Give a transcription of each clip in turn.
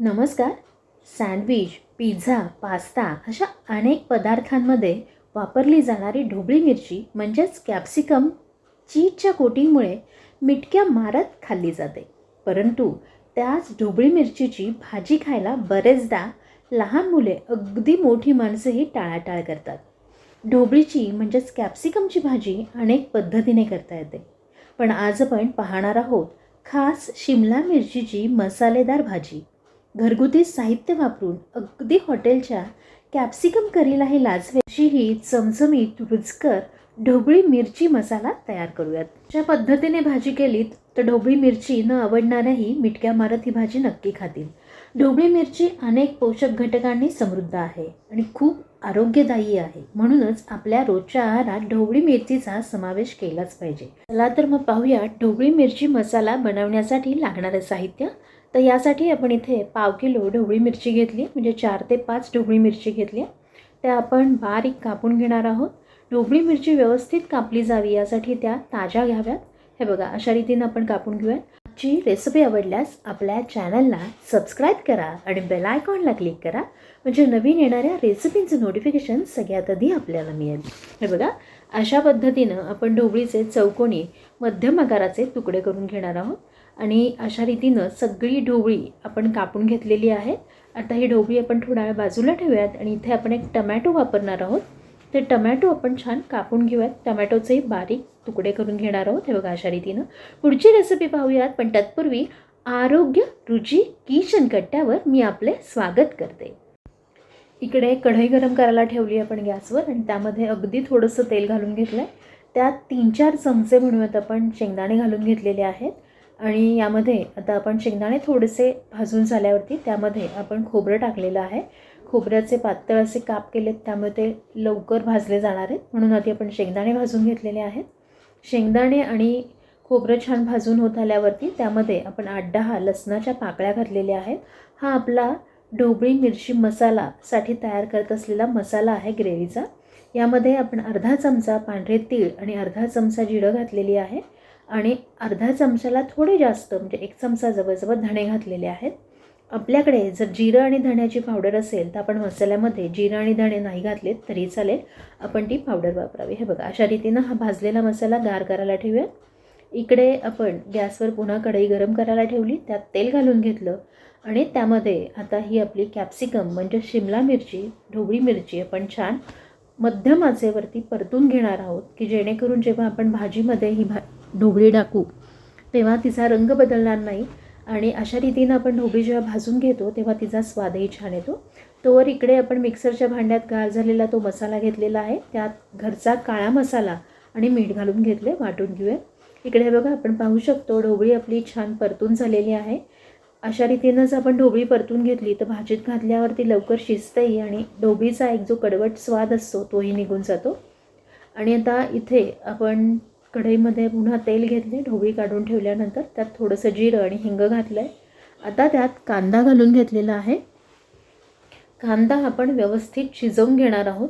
नमस्कार. Sandwich pizza pasta अशा अनेक पदार्थांमध्ये वापरली जाणारी ढोबळी मिरची म्हणजेच कॅप्सिकम चीजच्या कोटींमुळे मिटक्या मारत खाल्ली जाते. परंतु त्याच ढोबळी मिरचीची भाजी खायला बरेचदा लहान मुले अगदी मोठी माणसंही टाळाटाळ करतात. ढोबळीची म्हणजेच कॅप्सिकमची भाजी अनेक पद्धतीने करता येते. पण आज आपण पाहणार आहोत खास शिमला मिरचीची मसालेदार भाजी. घरगुती साहित्य वापरून अगदी हॉटेलच्या कॅप्सिकम करीलाही हे अशी ही चमचमीत रुचकर ढोबळी मिरची मसाला तयार करूयात. ज्या पद्धतीने भाजी केलीत तर ढोबळी मिरची न आवडणाऱ्याही मिटक्या मारत ही भाजी नक्की खातील. ढोबळी मिरची अनेक पोषक घटकांनी समृद्ध आहे आणि खूप आरोग्यदायी आहे. म्हणूनच आपल्या रोजच्या आहारात ढोबळी मिरचीचा समावेश केलाच पाहिजे. चला तर मग पाहूया ढोबळी मिरची मसाला बनवण्यासाठी लागणारं साहित्य. तर यासाठी आपण इथे पाव किलो ढोबळी मिरची घेतली म्हणजे चार ते पाच ढोबळी मिरची घेतली त्या आपण बारीक कापून घेणार आहोत. ढोबळी मिरची व्यवस्थित कापली जावी यासाठी त्या ताज्या घ्याव्यात. हे बघा अशा रीतीनं आपण कापून घेऊयात. आजची रेसिपी आवडल्यास आपल्या चॅनलला सबस्क्राईब करा आणि बेल आयकॉनला क्लिक करा. म्हणजे नवीन येणाऱ्या रेसिपींचं नोटिफिकेशन सगळ्यात आधी आपल्याला मिळेल. हे बघा अशा पद्धतीनं आपण ढोबळीचे चौकोनी मध्यम आकाराचे तुकडे करून घेणार आहोत. आणि अशा रीतीनं सगळी ढोबळी आपण कापून घेतलेली आहे. आता ही ढोबळी आपण थोडा वेळ बाजूला ठेवूयात आणि इथे आपण एक टमॅटो वापरणार आहोत. ते टमॅटो आपण छान कापून घेऊयात. टमॅटोचेही बारीक तुकडे करून घेणार आहोत. हे बघा अशा रीतीनं. पुढची रेसिपी पाहूयात. पण तत्पूर्वी आरोग्य रुची किचन कट्ट्यावर मी आपले स्वागत करते. इकडे कढई गरम करायला ठेवली आपण गॅसवर आणि त्यामध्ये अगदी थोडंसं तेल घालून घेतलं आहे त्यात तीन चार चमचे म्हणूयात आपण शेंगदाणे घालून घेतलेले आहेत. आणि यामध्ये आता आपण शेंगदाणे थोडेसे भाजून झाल्यावरती त्यामध्ये आपण खोबरं टाकलेलं आहे. खोबऱ्याचे पातळ असे काप केलेत त्यामुळे ते लवकर भाजले जाणार आहेत. म्हणून आधी आपण शेंगदाणे भाजून घेतलेले आहेत. शेंगदाणे आणि खोबरं छान भाजून होत आल्यावरती त्यामध्ये आपण आठ दहा लसणाच्या पाकळ्या घातलेल्या आहेत. हा आपला ढोबळी मिरची मसालासाठी तयार करत असलेला मसाला आहे ग्रेव्हीचा. यामध्ये आपण अर्धा चमचा पांढरे तीळ आणि अर्धा चमचा जिरं घातलेली आहे आणि अर्धा चमचाला थोडे जास्त म्हणजे एक चमचा जवळजवळ धणे घातलेले आहेत. आपल्याकडे जर जिरं आणि धण्याची पावडर असेल तर आपण मसाल्यामध्ये जिरं आणि धणे नाही घातलेत तरी चालेल. आपण ती पावडर वापरावी. हे बघा अशा रीतीनं हा भाजलेला मसाला गार करायला ठेवूया. इकडे आपण गॅसवर पुन्हा कढई गरम करायला ठेवली त्यात तेल घालून घेतलं. आणि त्यामध्ये आता ही आपली कॅप्सिकम म्हणजे शिमला मिरची ढोबळी मिरची आपण छान मध्यम आचेवरती परतून घेणार आहोत की जेणेकरून जेव्हा आपण भाजीमध्ये ही भा ढोबळी टाकू तेव्हा तिचा रंग बदलणार नाही. आणि अशा रीतीनं आपण ढोबळी जेव्हा भाजून घेतो तेव्हा तिचा स्वादही छान येतो. तोवर इकडे आपण मिक्सरच्या भांड्यात गार झालेला तो मसाला घेतलेला आहे. त्यात घरचा काळा मसाला आणि मीठ घालून घेतले वाटून घेऊया. इकडे बघा आपण पाहू शकतो ढोबळी आपली छान परतून झालेली आहे. अशा रीतीनंच आपण ढोबळी परतून घेतली तर भाजीत घातल्यावरती लवकर शिजतही आणि ढोबळीचा एक जो कडवट स्वाद असतो तोही निघून जातो. आणि आता इथे आपण कढईमध्ये पुन्हा तेल घेतले ढोबळी काढून ठेवल्यानंतर त्यात थोडंसं जिरं आणि हिंग घातलं आहे आता त्यात कांदा घालून घेतलेला आहे. कांदा आपण व्यवस्थित शिजवून घेणार आहोत.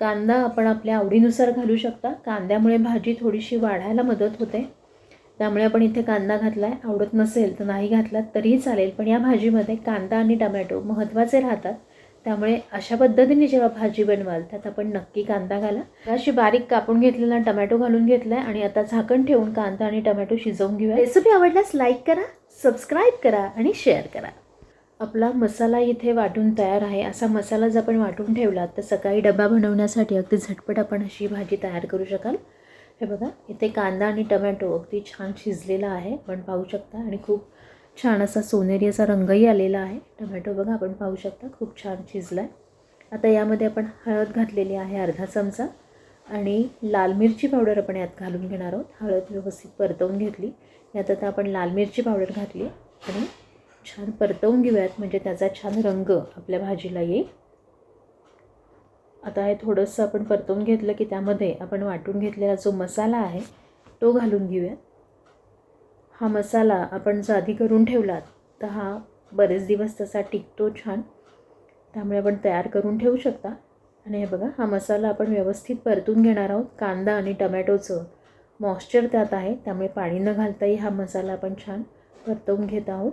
कांदा आपण आपल्या आवडीनुसार घालू शकता. कांद्यामुळे भाजी थोडीशी वाढायला मदत होते. त्यामुळे आपण इथे कांदा घातला आहे आवडत नसेल तर नाही घातलात तरीही चालेल. पण या भाजीमध्ये कांदा आणि टमॅटो महत्त्वाचे राहतात. त्यामुळे अशा पद्धतीने जेव्हा भाजी बनवाल त्यात आपण नक्की कांदा घाला. अशी बारीक कापून घेतलेला टमॅटो घालून घेतला आहे आणि आता झाकण ठेवून कांदा आणि टमॅटो शिजवून घेऊया. रेसिपी आवडल्यास लाईक करा सबस्क्राईब करा आणि शेअर करा. आपला मसाला इथे वाटून तयार आहे. असा मसाला जर आपण वाटून ठेवला तर सकाळी डबा बनवण्यासाठी अगदी झटपट आपण अशी भाजी तयार करू शकाल. हे बघा इथे कांदा आणि टमॅटो अगदी छान शिजलेला आहे. आपण पाहू शकता आणि खूप छान असा सोनेरी असा रंगही आलेला आहे. टमॅटो बघा आपण पाहू शकता खूप छान शिजला आहे आता यामध्ये आपण हळद घातलेली आहे अर्धा चमचा. आणि लाल मिरची पावडर आपण यात घालून घेणार आहोत. हळद व्यवस्थित परतवून घेतली. यात आता आपण लाल मिरची पावडर घातली आणि छान परतवून घेऊयात. म्हणजे त्याचा छान रंग आपल्या भाजीला येईल. आता हे थोडंसं आपण परतवून घेतलं की त्यामध्ये आपण वाटून घेतलेला जो मसाला आहे तो घालून घेऊयात. हा मसाला आपण जर आधी करून ठेवलात तर हा बरेच दिवस तसा टिकतो छान. त्यामुळे आपण तयार करून ठेवू शकता. आणि हे बघा हा मसाला आपण व्यवस्थित परतून घेणार आहोत. कांदा आणि टमॅटोचं मॉइश्चर त्यात आहे त्यामुळे पाणी न घालताही हा मसाला आपण छान परतवून घेत आहोत.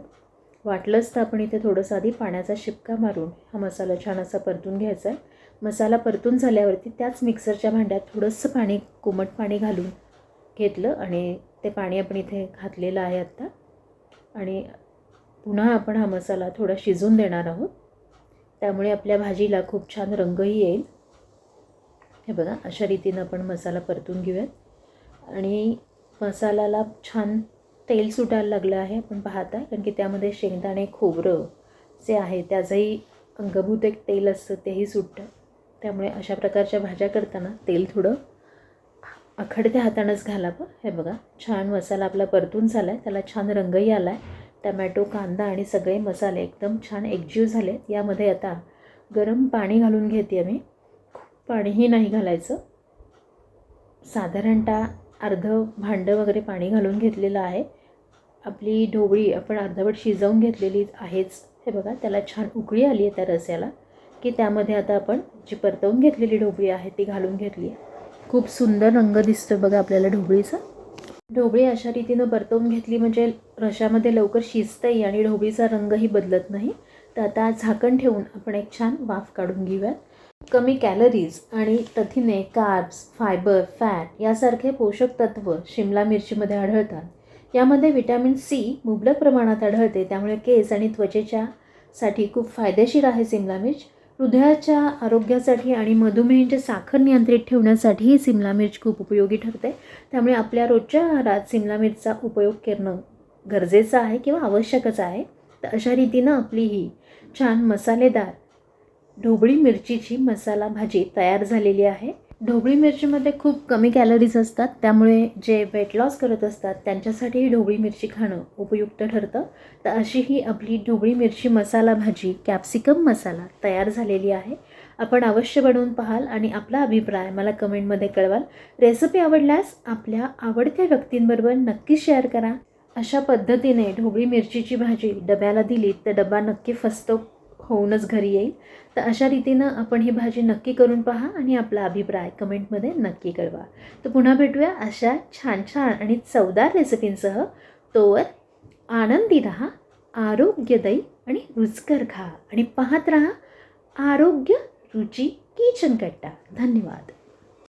वाटलंच तर आपण इथे थोडंसं आधी पाण्याचा शिपका मारून हा मसाला छान असा परतून घ्यायचा आहे. मसाला परतून झाल्यावरती त्याच मिक्सरच्या भांड्यात थोडंसं पाणी कोमट पाणी घालून घेतलं आणि ते पाणी आपण इथे घातलेलं आहे आत्ता आणि पुन्हा आपण हा मसाला थोडा शिजून देणार आहोत. त्यामुळे आपल्या भाजीला खूप छान रंगही येईल. हे बघा अशा रीतीनं आपण मसाला परतून घेऊयात. आणि मसाल्याला छान तेल सुटायला लागलं आहे आपण पाहत आहे कारण की त्यामध्ये शेंगदाणे खोबरं जे आहे त्याचंही अंगभूत एक तेल असतं तेही सुटतं. त्यामुळे अशा प्रकारच्या भाज्या करताना तेल थोडं अखडत्या हातानंच घालावं. हे बघा छान मसाला आपला परतून झाला आहे त्याला छान रंगही आला आहे टमॅटो कांदा आणि सगळे मसाले एकदम छान एकजीव झाले यामध्ये आता गरम पाणी घालून घेते मी खूप पाणीही नाही घालायचं. साधारणतः अर्धं भांडं वगैरे पाणी घालून घेतलेलं आहे. आपली ढोबळी आपण अर्धवट शिजवून घेतलेली आहेच. हे बघा त्याला छान उकळी आली आहे त्या रस्याला. की त्यामध्ये आता आपण जी परतवून घेतलेली ढोबळी आहे ती घालून घेतली आहे. खूप सुंदर रंग दिसतो बघा आपल्याला ढोबळीचा. ढोबळी अशा रीतीनं परतवून घेतली म्हणजे रशामध्ये लवकर शिजतही आणि ढोबळीचा रंगही बदलत नाही. तर आता झाकण ठेवून आपण एक छान वाफ काढून घेऊयात. कमी कॅलरीज आणि तथिने कार्ब्स फायबर फॅट यासारखे पोषक तत्व शिमला मिरचीमध्ये आढळतात. यामध्ये विटॅमिन सी मुबलक प्रमाणात आढळते त्यामुळे केस आणि त्वचेच्या साठी खूप फायदेशीर आहे सिमला मिर्च. हृदयाच्या आरोग्यासाठी आणि मधुमेहींचे साखर नियंत्रित ठेवण्यासाठीही सिमला मिर्च खूप उपयोगी ठरते. त्यामुळे आपल्या रोजच्या आहारात सिमला मिरचा उपयोग करणं गरजेचं आहे किंवा आवश्यकच आहे. तर अशा रीतीनं आपली ही छान मसालेदार ढोबळी मिरचीची मसाला भाजी तयार झालेली आहे. ढोबळी मिरचीमध्ये खूप कमी कॅलरीज असतात त्यामुळे जे वेट लॉस करत असतात त्यांच्यासाठीही ढोबळी मिरची खाणं उपयुक्त ठरतं. तर अशी ही आपली ढोबळी मिरची मसाला भाजी कॅप्सिकम मसाला तयार झालेली आहे. आपण अवश्य बनवून पाहाल आणि आपला अभिप्राय मला कमेंटमध्ये कळवाल. रेसिपी आवडल्यास आपल्या आवडत्या व्यक्तींबरोबर नक्की शेअर करा. अशा पद्धतीने ढोबळी मिरचीची भाजी डब्याला दिली तर डबा नक्की फसतो. होऊनच घरी येईल. तर अशा रीतीनं आपण ही भाजी नक्की करून पहा आणि आपला अभिप्राय कमेंटमध्ये नक्की कळवा. तर पुन्हा भेटूया अशा छान छान आणि चवदार रेसिपींसह. तोवर आनंदी राहा आरोग्यदायी आणि रुचकर खा आणि पाहत राहा आरोग्य रुची किचन कट्टा धन्यवाद.